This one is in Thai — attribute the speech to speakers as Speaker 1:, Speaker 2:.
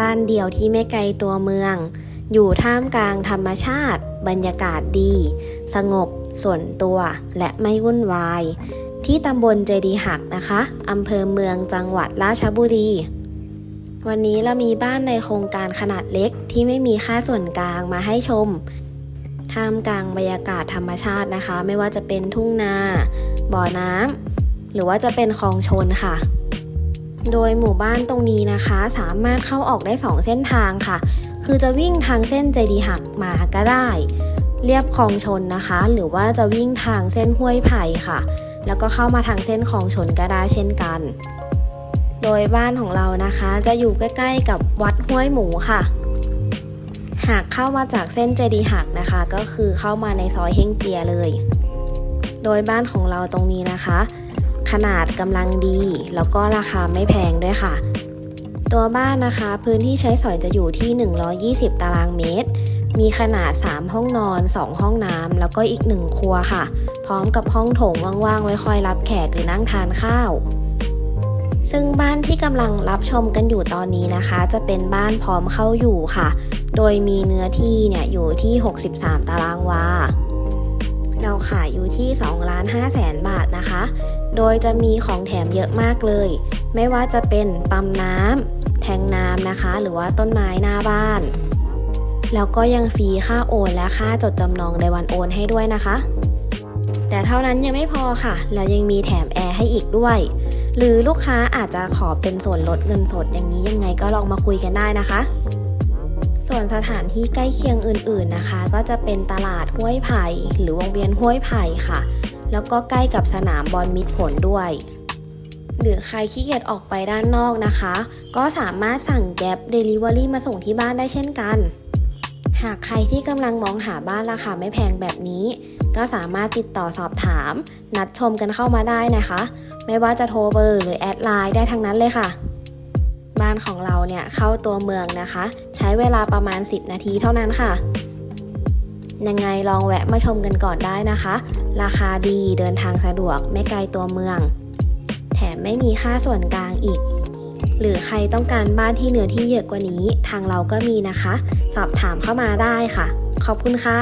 Speaker 1: บ้านเดี่ยวที่ไม่ไกลตัวเมือง อยู่ท่ามกลางธรรมชาติ บรรยากาศดี สงบ ส่วนตัวและไม่วุ่นวาย ที่ตำบลเจดีหักนะคะอำเภอเมืองจังหวัดราชบุรี วันนี้เรามีบ้านในโครงการขนาดเล็กที่ไม่มีค่าส่วนกลางมาให้ชมท่ามกลางบรรยากาศธรรมชาตินะคะ ไม่ว่าจะเป็นทุ่งนา บ่อน้ำหรือว่าจะเป็นคลองชนค่ะ โดยหมู่บ้านตรงนี้นะคะ สามารถเข้าออกได้ 2 เส้นทางค่ะ คือจะวิ่งทางเส้นใจดีหักมาก็ได้ เรียบคลองชนนะคะ หรือว่าจะวิ่งทางเส้นห้วยไผ่ค่ะ แล้วก็เข้ามาทางเส้นคลองชนก็ได้เช่นกัน โดยบ้านของเรานะคะ จะอยู่ใกล้ๆกับวัดห้วยหมูค่ะ หากเข้ามาจากเส้นเจดีหักนะคะ ก็คือเข้ามาในซอยเฮงเจียเลย โดยบ้านของเราตรงนี้นะคะ นาดกำลังดี แล้วก็ราคาไม่แพงด้วยค่ะ ตัวบ้านนะคะ พื้นที่ใช้สอยจะอยู่ที่ 120 ตารางเมตร มีขนาด 3 ห้องนอน 2 ห้องน้ำแล้วก็อีก 1 ครัวค่ะ พร้อมกับห้องโถงว่างๆ ไว้คอยรับแขกหรือนั่งทานข้าว ซึ่งบ้านที่กำลังรับชมกันอยู่ตอนนี้นะคะ จะเป็นบ้านพร้อมเข้าอยู่ค่ะ โดยมีเนื้อที่เนี่ยอยู่ที่ 63 ตารางวา เราขายอยู่ที่2ล้าน5แสนบาทนะคะ โดยจะมีของแถมเยอะมากเลย ไม่ว่าจะเป็นปั๊มน้ำแทงน้ำนะคะ หรือว่าต้นไม้หน้าบ้าน แล้วก็ยังฟรีค่าโอนและค่าจดจำนองในวันโอนให้ด้วยนะคะ แต่เท่านั้นยังไม่พอค่ะ เรายังมีแถมแอร์ให้อีกด้วย หรือลูกค้าอาจจะขอเป็นส่วนลดเงินสดอย่างนี้ยังไงก็ลองมาคุยกันได้นะคะ ส่วนสถานที่ใกล้เคียงอื่นๆนะคะ ก็จะเป็นตลาดห้วยไผ่หรือวงเวียนห้วยไผ่ค่ะ แล้วก็ใกล้กับสนามบอลมิตรผลด้วย หรือใครขี้เกียจออกไปด้านนอกนะคะ ก็สามารถสั่งแก๊ปเดลิเวอรี่มาส่งที่บ้านได้เช่นกัน หากใครที่กำลังมองหาบ้านราคาไม่แพงแบบนี้ ก็สามารถติดต่อสอบถาม นัดชมกันเข้ามาได้นะคะ ไม่ว่าจะโทรเบอร์หรือแอดไลน์ได้ทั้งนั้นเลยค่ะานของเราเนี่ยเข้าตัวเมืองนะคะ ใช้เวลาประมาณ 10 นาทีเท่านั้นค่ะ ยังไงลองแวะมาชมกันก่อนได้นะคะ ราคาดีเดินทางสะดวกไม่ไกลตัวเมือง แถมไม่มีค่าส่วนกลางอีก หรือใครต้องการบ้านที่เนื้อที่เยอะกว่านี้ ทางเราก็มีนะคะ สอบถามเข้ามาได้ค่ะ ขอบคุณค่ะ